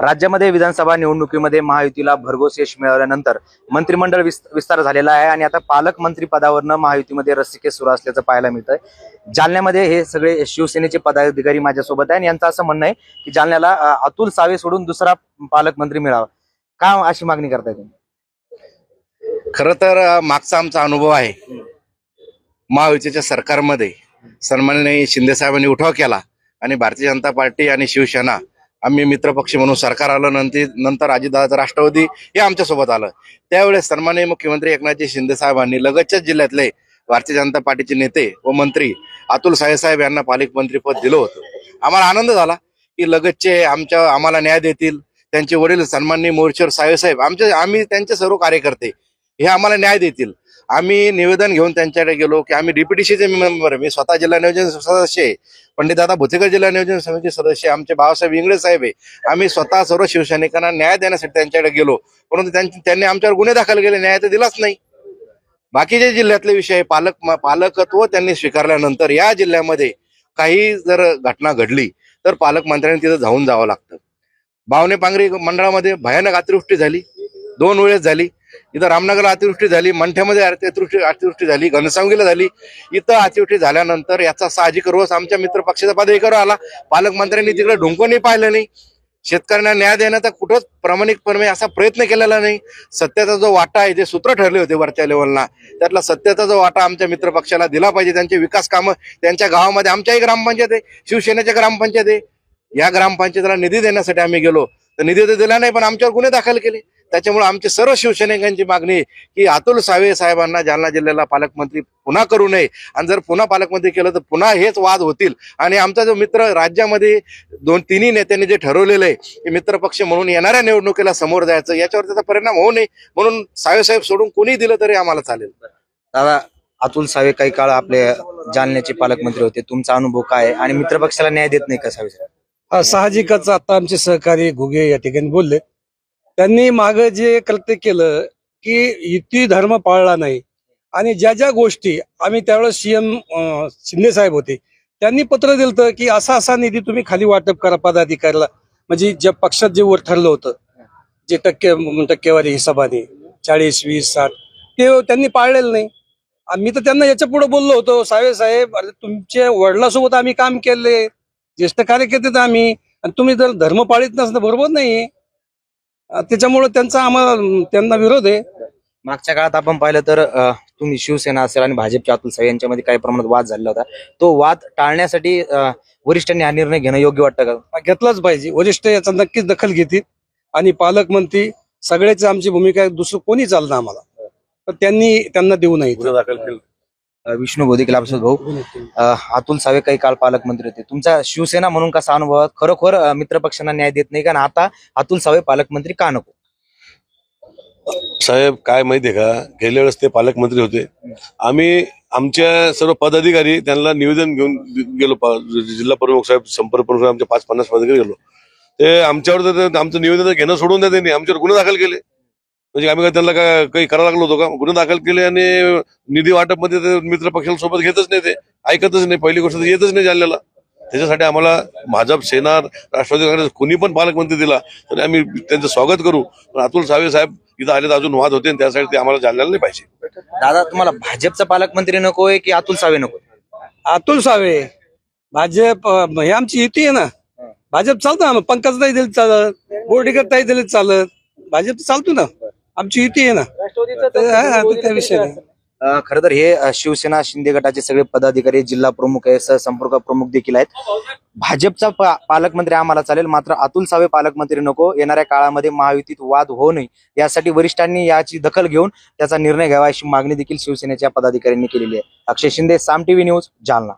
राज्यामध्ये विधानसभा निवडणुकीमध्ये महायुतीला भरघोस यश मिळाल्यानंतर मंत्रिमंडळ विस्तार झालेला आहे आणि आता पालकमंत्री पदावरनं महायुतीमध्ये रस्सिकेस सुरू असल्याचं पाहायला मिळतंय. जालन्यामध्ये हे सगळे शिवसेनेचे पदाधिकारी माझ्यासोबत आहे आणि यांचं असं म्हणणं आहे की जालन्याला अतुल सावे सोडून दुसरा पालकमंत्री मिळावा. का अशी मागणी करताय तुम्ही? खर तर मागचा आमचा अनुभव आहे. महायुतीच्या सरकारमध्ये सन्माननीय शिंदे साहेबांनी उठाव केला आणि भारतीय जनता पार्टी आणि शिवसेना आम्ही मित्रपक्ष म्हणून सरकार आलं नंतर नंतर अजितदादाचं राष्ट्रवादी हे आमच्यासोबत आलं. त्यावेळेस सन्माननीय मुख्यमंत्री एकनाथजी शिंदे साहेबांनी लगतच्याच जिल्ह्यातले भारतीय जनता पार्टीचे नेते व मंत्री अतुल साहेसाहेब यांना पालकमंत्री पद दिलं होतं. आम्हाला आनंद झाला की लगतचे आमच्या आम्हाला न्याय देतील. त्यांचे वडील सन्माननीय मोर्चर साहेबसाहेब साहेब आमचे आम्ही त्यांचे सर्व कार्यकर्ते हे आम्हाला न्याय देतील. आम्ही निवेदन घेऊन त्यांच्याकडे गेलो की आम्ही डीपीटीसीचे मेंबर आहे. मी स्वतः जिल्हा नियोजन सदस्य आहे. पंडितदादा भुतेकर जिल्हा नियोजन समिती सदस्य आमचे बाबासाहेब इंगळे साहेब आहे. आम्ही स्वतः सर्व शिवसैनिकांना न्याय देण्यासाठी त्यांच्याकडे गेलो. परंतु त्यांनी आमच्यावर गुन्हे दाखल केले. न्याय तर दिलाच नाही. बाकीचे जिल्ह्यातले विषय पालक पालकत्व त्यांनी स्वीकारल्यानंतर या जिल्ह्यामध्ये काही जर घटना घडली तर पालकमंत्र्यांनी तिथं जाऊन जावं लागतं. भावने पांगरी मंडळामध्ये भयानक अतिवृष्टी झाली. दोन वेळेस झाली. इथं रामनगरला अतिवृष्टी झाली मंठ्यामध्ये अतिवृष्टी अतिवृष्टी झाली घनसावंगीला झाली. इथं अतिवृष्टी झाल्यानंतर याचा साहजिक रोज आमच्या मित्र पक्षाचा पदाधिकारी आला. पालकमंत्र्यांनी तिकडे नाही पाहिलं नाही. शेतकऱ्यांना न्याय देण्याचा कुठंच प्रामाणिकपणे असा प्रयत्न केलेला नाही. सत्याचा जो वाटा आहे जे सूत्र ठरले होते वरच्या लेवलला त्यातला सत्याचा जो वाटा आमच्या मित्र पक्षाला दिला पाहिजे. त्यांचे विकास कामं त्यांच्या गावामध्ये आमच्याही ग्रामपंचायत आहे शिवसेनेच्या ग्रामपंचायत आहे. या ग्रामपंचायतीला निधी देण्यासाठी आम्ही गेलो. तर निधी तर दिला नाही पण आमच्यावर गुन्हे दाखल केले. त्याच्यामुळे आमची सर्व शिवसैनिकांची मागणी की अतुल सावे साहेबांना जालना जिल्ह्याला पालकमंत्री पुन्हा करू नये. आणि जर पुन्हा पालकमंत्री केलं तर पुन्हा हेच वाद होतील. आणि आमचा जो मित्र राज्यामध्ये दोन तिन्ही नेत्यांनी जे ठरवलेलं आहे की मित्रपक्ष म्हणून येणाऱ्या निवडणुकीला समोर जायचं याच्यावर त्याचा परिणाम होऊ नये. म्हणून सावे साहेब सोडून कोणी दिलं तरी आम्हाला चालेल. दादा अतुल सावे काही काळ आपले जालन्याचे पालकमंत्री होते. तुमचा अनुभव काय आहे? आणि मित्रपक्षाला न्याय देत नाही का सावे साहेब? साहजिकच आता आमचे सहकारी घुगे या ठिकाणी बोलले. त्यांनी माग जे कृत्य केलं की युती धर्म पाळला नाही. आणि ज्या ज्या गोष्टी आम्ही त्यावेळेस सीएम शिंदे साहेब होते त्यांनी पत्र दिलं की असा असा निधी तुम्ही खाली वाटप करा पदाधिकाऱ्याला. म्हणजे ज्या पक्षात जे वर ठरलं होतं जे टक्के टक्केवारी हिशोबाने चाळीस वीस साठ ते त्यांनी पाळलेलं नाही. मी तर त्यांना याच्यापुढे बोललो होतो सावे साहेब अरे तुमच्या वडिलासोबत आम्ही काम केले ज्येष्ठ कार्यकर्ते आम्ही आणि तुम्ही जर धर्म पाळीत नसणं बरोबर नाही त्याच्यामुळे त्यांचा आम्हाला त्यांना विरोध आहे. मागच्या काळात आपण पाहिलं तर अं, तुम्ही शिवसेना असेल आणि भाजपच्या अतुल सावे यांच्यामध्ये काही प्रमाणात वाद झालेला होता. तो वाद टाळण्यासाठी अं, वरिष्ठांनी हा निर्णय घेणं योग्य वाटतं का? हा घेतलाच पाहिजे. वरिष्ठ याचा नक्कीच दखल घेतील. आणि पालकमंत्री सगळ्याची आमची भूमिका आहे दुसरं कोणी चालणार आम्हाला? तर त्यांनी त्यांना देऊ नये अं, विष्णू बोधिकला लाभसोद भाऊ. अतुल सावे काही काळ पालकमंत्री होते. तुमचा शिवसेना म्हणून कसा अनुभव खरोखर मित्र मित्रपक्षांना न्याय देत नाही कारण आता अतुल सावे पालकमंत्री का नको? साहेब काय माहितीये का? गेल्या वेळेस ते पालकमंत्री होते. आम्ही आमच्या सर्व पदाधिकारी त्यांना निवेदन घेऊन गेलो पा- जिल्हा प्रमुख साहेब संपर्क प्रमुख आमच्या पाच पन्नास पदाधिकारी गेलो. ते आमच्यावर आमचं निवेदन घेणं सोडून द्या त्यांनी आमच्यावर गुन्हे दाखल केले. म्हणजे आम्ही काय त्यांना काय काही करायला लागलो होतो का? गुन्हे दाखल केले आणि निधी वाटपमध्ये ते मित्र पक्षाला सोबत घेतच नाही ते. ऐकतच नाही. पहिली गोष्ट तर येतच नाही जालन्याला. त्याच्यासाठी आम्हाला भाजप सेना राष्ट्रवादी काँग्रेस कोणी पण पालकमंत्री दिला तरी आम्ही त्यांचं स्वागत करू. पण अतुल सावे साहेब इथं आले तर अजून वाद होते आणि त्यासाठी ते आम्हाला जालन्याला नाही पाहिजे. दादा तुम्हाला भाजपचा पालकमंत्री नकोय की अतुल सावे नको अतुल सावे भाजप हे आमची युती आहे ना. भाजप चालतं ना पंकज नाही दिले चालत बोर्डीकर ताई दिले चालत. भाजप चालतो ना. आमची युती आहे ना. त्या विषय नाही. अं, खरं तर हे शिवसेना शिंदे गटाचे सगळे पदाधिकारी जिल्हा प्रमुख आहे सहसंपर्क प्रमुख देखील आहेत. भाजपचा पा- पालकमंत्री आम्हाला चालेल मात्र अतुल सावे पालकमंत्री नको. येणाऱ्या काळामध्ये महायुतीत वाद होऊ नये. यासाठी वरिष्ठांनी याची दखल घेऊन त्याचा निर्णय घ्यावा अशी मागणी देखील शिवसेनेच्या पदाधिकाऱ्यांनी केलेली आहे. Akshay Shinde Saam TV news Jalna.